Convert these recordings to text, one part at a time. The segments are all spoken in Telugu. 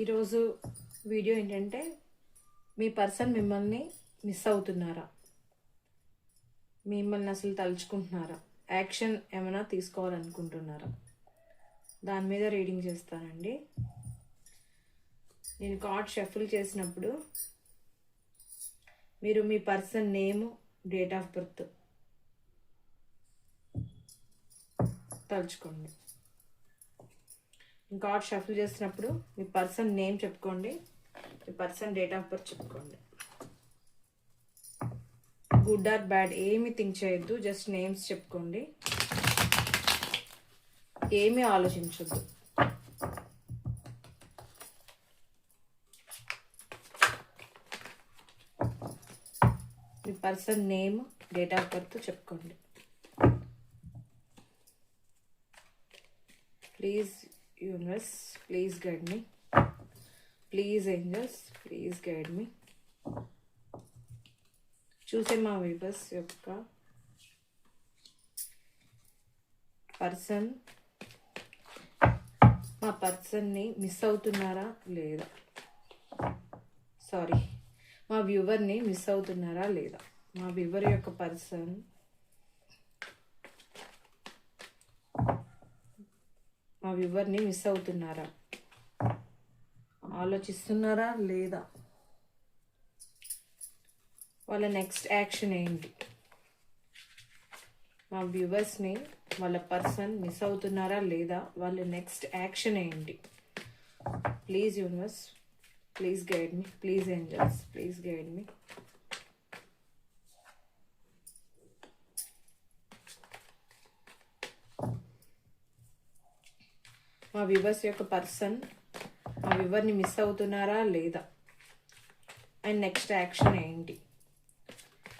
ఈరోజు వీడియో ఏంటంటే మీ పర్సన్ మిమ్మల్ని మిస్ అవుతున్నారా? మిమ్మల్ని అసలు తలుచుకుంటున్నారా? యాక్షన్ ఏమైనా తీసుకోవాలనుకుంటున్నారా? దాని మీద రీడింగ్ చేస్తానండి. నేను కార్డ్ షఫుల్ చేసినప్పుడు మీరు మీ person name date of birth తలుచుకోండి. కార్డ్ షఫుల్ చేసినప్పుడు మీ పర్సన్ నేమ్ చెప్పుకోండి. మీ పర్సన్ డేట్ ఆఫ్ బర్త్ చెప్పుకోండి. గుడ్ ఆర్ బ్యాడ్ ఏమి థింక్ చేయొద్దు జస్ట్ నేమ్స్ చెప్పుకోండి. ఏమీ ఆలోచించొద్దు. మీ person name date of birth చెప్పుకోండి. Please universe please guide me. Please angels please guide me. చూసే మా వీవర్స్ యొక్క పర్సన్. మా పర్సన్ని మిస్ అవుతున్నారా? లేదా? సారీ. మా వ్యూవర్ని మిస్ అవుతున్నారా? లేదా? మా వ్యూవర్ యొక్క పర్సన్. మా వ్యూవర్ని మిస్ అవుతున్నారా? ఆలోచిస్తున్నారా లేదా? వాళ్ళ నెక్స్ట్ యాక్షన్ ఏంటి? మా వ్యూవర్స్ని వాళ్ళ పర్సన్ మిస్ అవుతున్నారా లేదా? వాళ్ళ నెక్స్ట్ యాక్షన్ ఏంటి? Please universe please guide me please angels please guide me. మా వ్యూవర్స్ యొక్క పర్సన్ మా వ్యూవర్ని మిస్ అవుతున్నారా లేదా? అండ్ నెక్స్ట్ యాక్షన్ ఏంటి?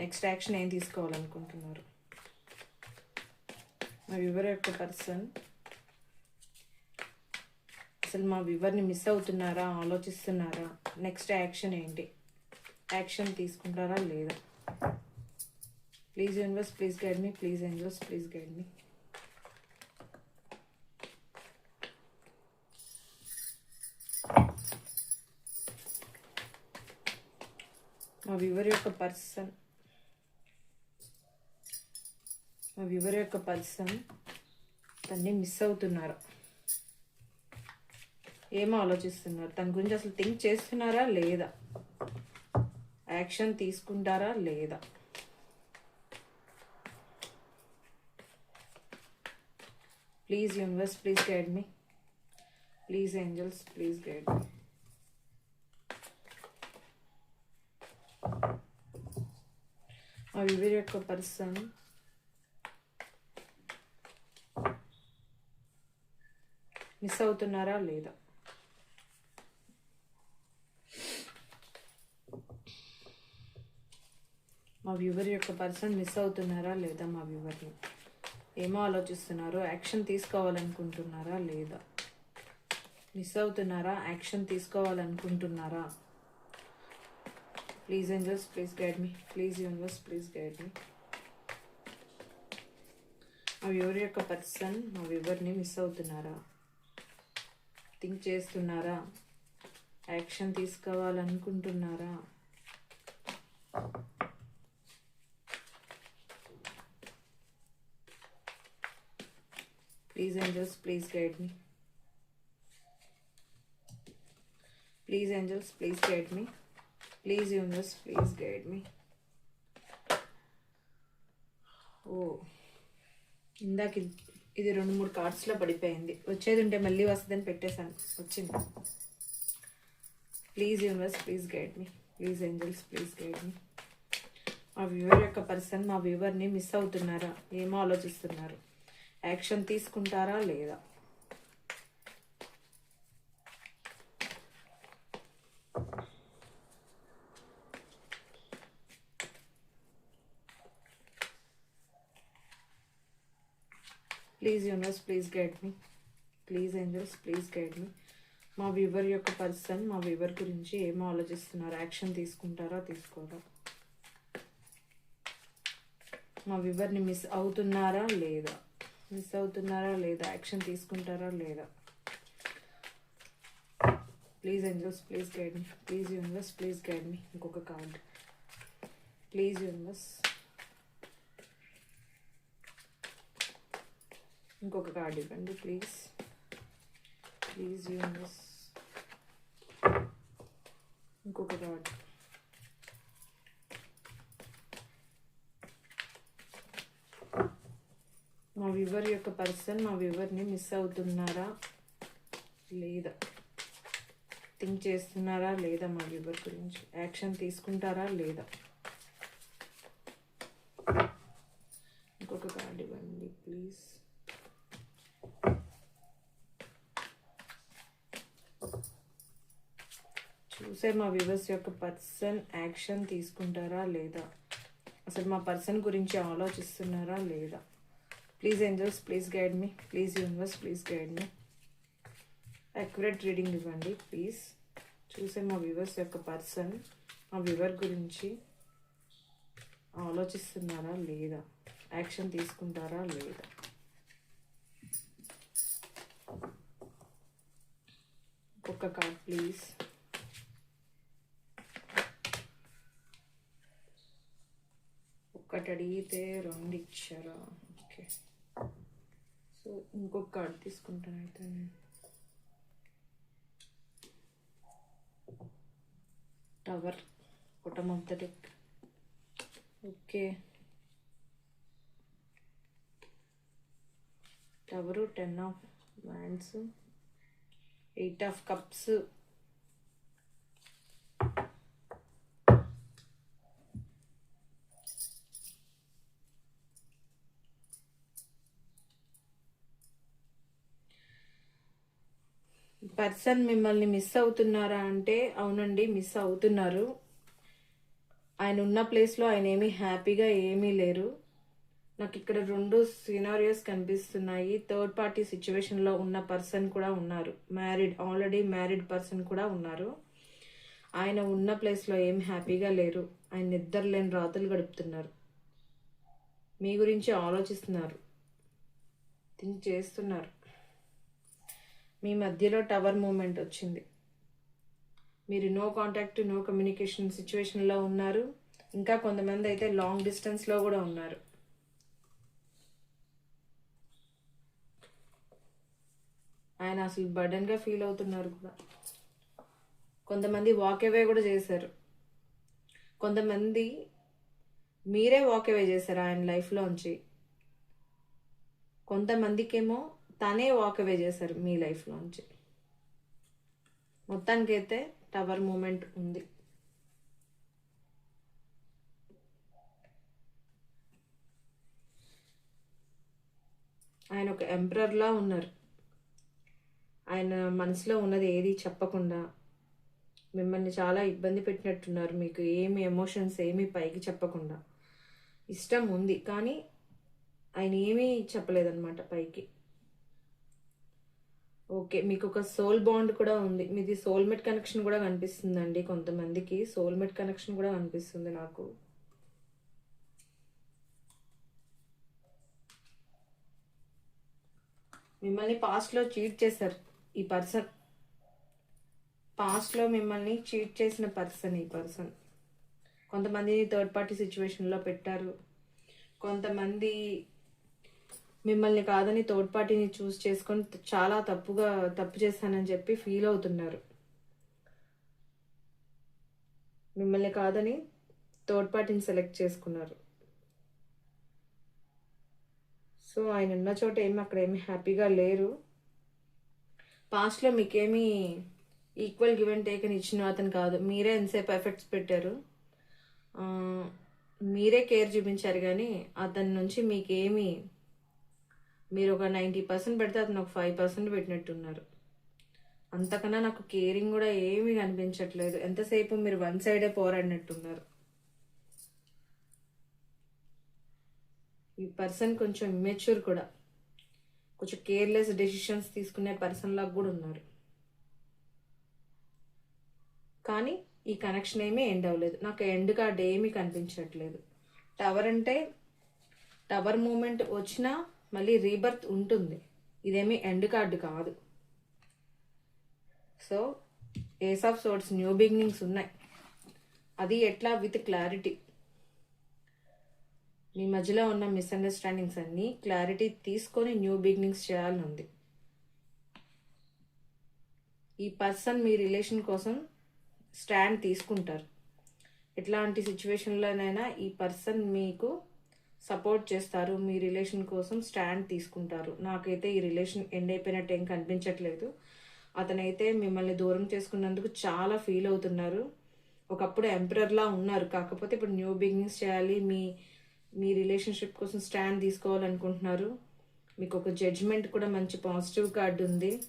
నెక్స్ట్ యాక్షన్ ఏం తీసుకోవాలనుకుంటున్నారు? మా వ్యూవర్ యొక్క పర్సన్ అసలు మా వ్యూవర్ని మిస్ అవుతున్నారా ఆలోచిస్తున్నారా? నెక్స్ట్ యాక్షన్ ఏంటి? యాక్షన్ తీసుకుంటారా లేదా? Please universe please guide me please universe please guide me మా వ్యూవర్ యొక్క పర్సన్ మా వ్యూవర్ యొక్క పర్సన్ తన్ని మిస్ అవుతున్నారు. ఏం ఆలోచిస్తున్నారు? తన గురించి అసలు థింక్ చేస్తున్నారా లేదా? యాక్షన్ తీసుకుంటారా లేదా? Please universe please guide me please angels please guide me మా వివర్ యొక్క పర్సన్ మిస్ అవుతున్నారా లేదా మా వ్యూవర్ యొక్క పర్సన్ మిస్ అవుతున్నారా లేదా మా వ్యూవర్ని ఏమో ఆలోచిస్తున్నారో యాక్షన్ తీసుకోవాలనుకుంటున్నారా లేదా మిస్ అవుతున్నారా action తీసుకోవాలనుకుంటున్నారా please angels please guide me please universe please guide me మా వ్యూవర్ యొక్క పర్సన్ మా వ్యూవర్ని మిస్ అవుతున్నారా? థింక్ చేస్తున్నారా? Action తీసుకోవాలనుకుంటున్నారా? Please angels please guide me please angels please guide me please universe please guide me ఓ. ఇందాక ఇది ఇది రెండు మూడు కార్డ్స్లో పడిపోయింది. వచ్చేది ఉంటే మళ్ళీ వస్తుందని పెట్టేశాను. వచ్చింది. Please universe please guide me please angels please guide me మా వ్యూవర్ యొక్క పర్సన్ మా వ్యూవర్ని మిస్ అవుతున్నారా? ఏమో ఆలోచిస్తున్నారు? యాక్షన్ తీసుకుంటారా లేదా? Please universe please guide me please angels please guide me మా వ్యూవర్ యొక్క పర్సన్ మా వ్యూవర్ గురించి ఏం ఆలోచిస్తున్నారు? యాక్షన్ తీసుకుంటారా తీసుకోరా? మా వ్యూవర్ని మిస్ అవుతున్నారా లేదా? మిస్ అవుతున్నారా లేదా? యాక్షన్ తీసుకుంటారా లేదా? Please angels please guide me please universe please guide me ఇంకొక కార్డ్ ప్లీజ్ యూనివర్స్ ఇంకొక కార్డ్ ఇవ్వండి ప్లీజ్ ప్లీజ్ యూనివర్స్ ఇంకొక కార్డ్ మా వివర్ యొక్క పర్సన్ మా వివర్ని మిస్ అవుతున్నారా? లేదా? థింక్ చేస్తున్నారా? లేదా మా వివర్ గురించి? యాక్షన్ తీసుకుంటారా? లేదా? ఇంకొక కార్డు ఇవ్వండి ప్లీజ్ చూసే మా వివర్స్ యొక్క పర్సన్ యాక్షన్ తీసుకుంటారా లేదా? అసలు మా పర్సన్ గురించి ఆలోచిస్తున్నారా లేదా? Please angels please guide me. Please universe please guide me. Accurate reading ఇవ్వండి ప్లీజ్. చూసే మా వ్యూవర్స్ యొక్క పర్సన్ మా వివర్ గురించి ఆలోచిస్తున్నారా లేదా? యాక్షన్ తీసుకుంటారా లేదా? ఒక్క కార్డ్ ప్లీజ్. ఒక్కటి అడిగితే రెండు ఇచ్చారా ఓకే. సో ఇంకొక కార్డ్ తీసుకుంటాను అయితే నేను. Tower bottom of the deck okay. Tower ten of wands eight of cups. Person మిమ్మల్ని మిస్ అవుతున్నారా అంటే అవునండి మిస్ అవుతున్నారు. ఆయన ఉన్న ప్లేస్లో ఆయన ఏమీ హ్యాపీగా ఏమీ లేరు. నాకు ఇక్కడ రెండు సినారియోస్ కనిపిస్తున్నాయి. థర్డ్ పార్టీ సిచ్యువేషన్లో ఉన్న పర్సన్ కూడా ఉన్నారు. మ్యారీడ్ ఆల్రెడీ మ్యారీడ్ పర్సన్ కూడా ఉన్నారు. ఆయన ఉన్న ప్లేస్లో ఏం హ్యాపీగా లేరు. ఆయన నిద్ర లేని రాత్రులు గడుపుతున్నారు. మీ గురించి ఆలోచిస్తున్నారు. థింక్ చేస్తున్నారు. మీ మధ్యలో టవర్ మూమెంట్ వచ్చింది. మీరు నో కాంటాక్ట్ నో కమ్యూనికేషన్ సిచ్యువేషన్లో ఉన్నారు. ఇంకా కొంతమంది అయితే లాంగ్ డిస్టెన్స్లో కూడా ఉన్నారు. ఆయన అసలు బర్డన్గా ఫీల్ అవుతున్నారు కూడా. కొంతమంది వాక్ అవే కూడా చేశారు. కొంతమంది మీరే వాక్ అవే చేశారు ఆయన లైఫ్లోంచి కొంతమందికేమో తనే వాక్ అవే చేశారు మీ లైఫ్లోంచి మొత్తానికైతే టవర్ మూమెంట్ ఉంది. ఆయన ఒక ఎంప్రర్లా ఉన్నారు. ఆయన మనసులో ఉన్నది ఏది చెప్పకుండా మిమ్మల్ని చాలా ఇబ్బంది పెట్టినట్టున్నారు. మీకు ఏమి ఎమోషన్స్ ఏమీ పైకి చెప్పకుండా. ఇష్టం ఉంది కానీ ఆయన ఏమీ చెప్పలేదన్నమాట పైకి. ఓకే మీకు ఒక సోల్ బాండ్ కూడా ఉంది. మీది సోల్మేట్ కనెక్షన్ కూడా కనిపిస్తుందండి కొంతమందికి. సోల్మేట్ కనెక్షన్ కూడా కనిపిస్తుంది నాకు. మిమ్మల్ని పాస్ట్లో చీట్ చేశారు ఈ పర్సన్ పాస్ట్లో మిమ్మల్ని చీట్ చేసిన పర్సన్ ఈ పర్సన్ కొంతమందిని థర్డ్ పార్టీ సిచ్యువేషన్లో పెట్టారు. కొంతమంది మిమ్మల్ని కాదని తోడ్పాటిని చూస్ చేసుకొని చాలా తప్పుగా తప్పు చేశానని చెప్పి ఫీల్ అవుతున్నారు. మిమ్మల్ని కాదని తోడ్పాటిని సెలెక్ట్ చేసుకున్నారు. సో ఆయన ఉన్న చోట ఏమి అక్కడ ఏమి హ్యాపీగా లేరు. పాస్ట్లో మీకేమీ ఈక్వల్ గివ్ అండ్ టేక్ అని ఇచ్చిన అతను కాదు. మీరే ఎంతసేపు ఎఫెక్ట్స్ పెట్టారు. మీరే కేర్ చూపించారు కానీ అతని నుంచి మీకేమీ మీరు ఒక నైంటీ పర్సెంట్ పెడితే అతను ఒక ఫైవ్ పర్సెంట్ పెట్టినట్టున్నారు. అంతకన్నా నాకు కేరింగ్ కూడా ఏమీ కనిపించట్లేదు. ఎంతసేపు మీరు వన్ సైడే పోరాడినట్టున్నారు. ఈ పర్సన్ కొంచెం ఇమ్మెచ్యూర్ కూడా. కొంచెం కేర్లెస్ డెసిషన్స్ తీసుకునే పర్సన్ లాగా కూడా ఉన్నారు. కానీ ఈ కనెక్షన్ ఏమీ ఎండ్ అవ్వలేదు. నాకు ఎండ్ కార్డ్ ఏమీ కనిపించట్లేదు. టవర్ అంటే టవర్ మూమెంట్ వచ్చినా మళ్ళీ రీబర్త్ ఉంటుంది. ఇదేమీ ఎండ్ కార్డు కాదు. So ace of swords new beginnings ఉన్నాయి. అది ఎట్లా? విత్ క్లారిటీ మీ మధ్యలో ఉన్న మిస్అండర్స్టాండింగ్స్ అన్నీ క్లారిటీ తీసుకొని న్యూ బిగినింగ్స్ చేయాలని ఉంది ఈ పర్సన్ మీ రిలేషన్ కోసం స్టాండ్ తీసుకుంటారు. ఎట్లాంటి సిచ్యువేషన్లోనైనా ఈ పర్సన్ మీకు సపోర్ట్ చేస్తారు మీ రిలేషన్ కోసం స్టాండ్ తీసుకుంటారు. నాకైతే ఈ రిలేషన్ ఎండ్ అయిపోయినట్టు ఏం కనిపించట్లేదు. అతనైతే మిమ్మల్ని దూరం చేసుకున్నందుకు చాలా ఫీల్ అవుతున్నారు. ఒకప్పుడు ఎంపరర్లా ఉన్నారు. కాకపోతే ఇప్పుడు న్యూ బిగినింగ్స్ చేయాలి మీ మీ రిలేషన్షిప్ కోసం స్టాండ్ తీసుకోవాలనుకుంటున్నారు. మీకు ఒక జడ్జ్మెంట్ కూడా మంచి పాజిటివ్ కార్డు ఉంది.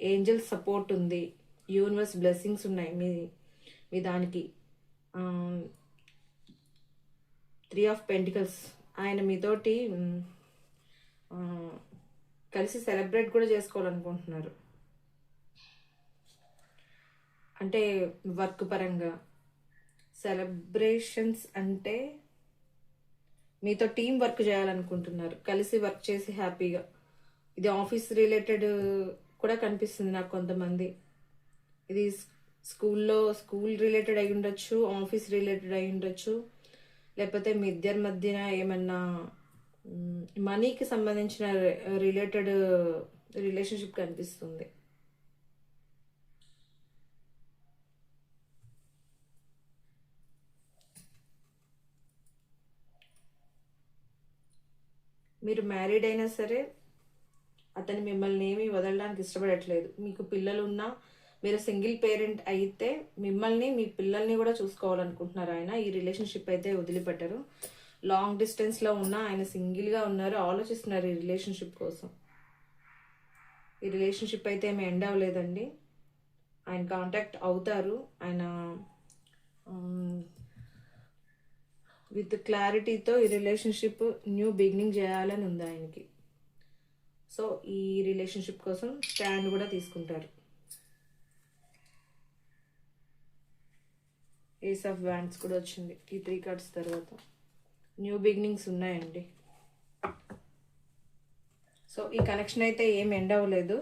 ఏంజల్ సపోర్ట్ ఉంది. యూనివర్స్ బ్లెస్సింగ్స్ ఉన్నాయి. మీ మీ దానికి త్రీ ఆఫ్ పెంటికల్స్. ఆయన మీతోటి కలిసి సెలబ్రేట్ కూడా చేసుకోవాలనుకుంటున్నారు. అంటే వర్క్ పరంగా. సెలబ్రేషన్స్ అంటే మీతో టీం వర్క్ చేయాలనుకుంటున్నారు. కలిసి వర్క్ చేసి హ్యాపీగా. ఇది ఆఫీస్ రిలేటెడ్ కూడా కనిపిస్తుంది నాకు కొంతమంది. ఇది స్కూల్లో స్కూల్ రిలేటెడ్ అయి ఉండొచ్చు ఆఫీస్ రిలేటెడ్ అయి ఉండొచ్చు లేకపోతే మీ ఇద్దరి మధ్యన ఏమన్నా మనీకి సంబంధించిన రిలేటెడ్ రిలేషన్షిప్ కనిపిస్తుంది? మీరు మ్యారీడ్ అయినా సరే అతను మిమ్మల్ని ఏమీ వదలడానికి ఇష్టపడట్లేదు. మీకు పిల్లలు ఉన్నా మీరు సింగిల్ పేరెంట్ అయితే మిమ్మల్ని మీ పిల్లల్ని కూడా చూసుకోవాలనుకుంటున్నారు ఆయన. ఈ రిలేషన్షిప్ అయితే వదిలిపెట్టరు. లాంగ్ డిస్టెన్స్లో ఉన్న ఆయన సింగిల్గా ఉన్నారు. ఆలోచిస్తున్నారు ఈ రిలేషన్షిప్ కోసం. ఈ రిలేషన్షిప్ అయితే ఏమి ఎండ్ అవ్వలేదండి. ఆయన కాంటాక్ట్ అవుతారు. ఆయన విత్ క్లారిటీతో ఈ రిలేషన్షిప్ న్యూ బిగినింగ్ చేయాలని ఉంది ఆయనకి. సో ఈ రిలేషన్షిప్ కోసం స్టాండ్ కూడా తీసుకుంటారు. ఏస్ ఆఫ్ బ్యాండ్స్ కూడా వచ్చింది. ఈ త్రీ కార్డ్స్ తర్వాత. న్యూ బిగినింగ్స్ ఉన్నాయండి. సో ఈ కనెక్షన్ అయితే ఏం ఎండ్ అవ్వలేదు.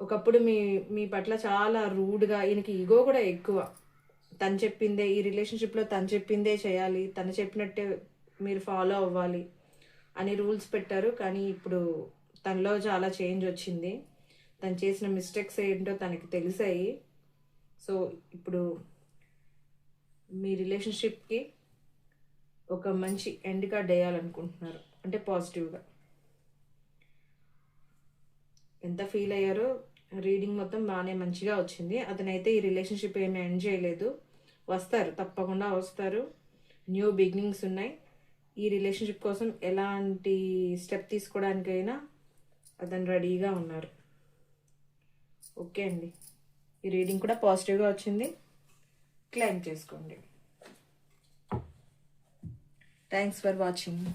ఒకప్పుడు మీ మీ పట్ల చాలా రూడ్గా ఈయనకి ఈగో కూడా ఎక్కువ. తను చెప్పిందే ఈ రిలేషన్షిప్లో తను చెప్పిందే చేయాలి. తను చెప్పినట్టే మీరు ఫాలో అవ్వాలి అని రూల్స్ పెట్టారు. కానీ ఇప్పుడు తనలో చాలా చేంజ్ వచ్చింది. తను చేసిన మిస్టేక్స్ ఏంటో తనకి తెలిసాయి. సో ఇప్పుడు మీ రిలేషన్షిప్కి ఒక మంచి ఎండ్ కార్డ్ వేయాలనుకుంటున్నారు. అంటే పాజిటివ్గా ఎంత ఫీల్ అయ్యారో రీడింగ్ మొత్తం బాగానే మంచిగా వచ్చింది. అతనైతే ఈ రిలేషన్షిప్ ఏమీ ఎండ్ చేయలేదు. వస్తారు తప్పకుండా వస్తారు. న్యూ బిగినింగ్స్ ఉన్నాయి. ఈ రిలేషన్షిప్ కోసం ఎలాంటి స్టెప్ తీసుకోవడానికైనా అతను రెడీగా ఉన్నారు. ఓకే అండి. ఈ రీడింగ్ కూడా పాజిటివ్గా వచ్చింది. క్లైమ్ చేసుకోండి. Thanks for watching